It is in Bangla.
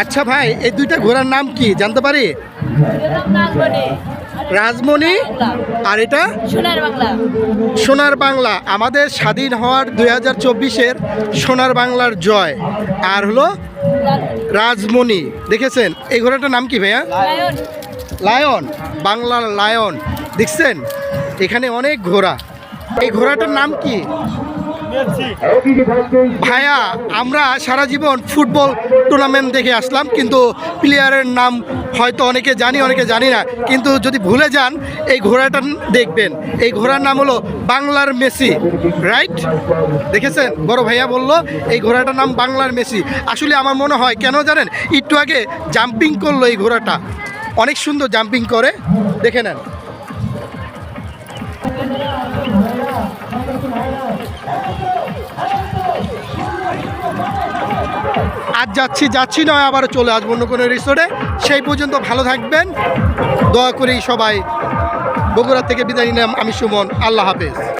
আচ্ছা ভাই এই দুইটা ঘোড়ার নাম কি? জানতে পারি? রাজমণি আর এটা? সোনার বাংলা। সোনার বাংলা। আমাদের স্বাধীন হওয়ার দুই হাজার চব্বিশের সোনার বাংলার জয়। আর হলো রাজমণি। দেখেছেন? এই ঘোড়াটার নাম কি ভাইয়া? লায়ন। লায়ন। বাংলার লায়ন। দেখছেন? এখানে অনেক ঘোড়া। এই ঘোড়াটার নাম কি? ভাইয়া, আমরা সারা জীবন ফুটবল টুর্নামেন্ট দেখে আসলাম, কিন্তু প্লেয়ারের নাম হয়তো অনেকে জানি অনেকে জানি না। কিন্তু যদি ভুলে যান, এই ঘোড়াটা দেখবেন। এই ঘোড়ার নাম হলো বাংলার মেসি রাইট দেখেছেন? বড় ভাইয়া বলল, এই ঘোড়াটার নাম বাংলার মেসি। আসলে আমার মনে হয়, কেন জানেন? একটু আগে জাম্পিং করল এই ঘোড়াটা। অনেক সুন্দর জাম্পিং করে। দেখে নেন। আজ যাচ্ছি যাচ্ছি নয়, আবারও চলে আসব অন্য কোনো রিসোর্টে সেই পর্যন্ত ভালো থাকবেন। দয়া করেই সবাই। বগুড়া থেকে বিদায় নিলাম আমি সুমন। আল্লাহ হাফেজ।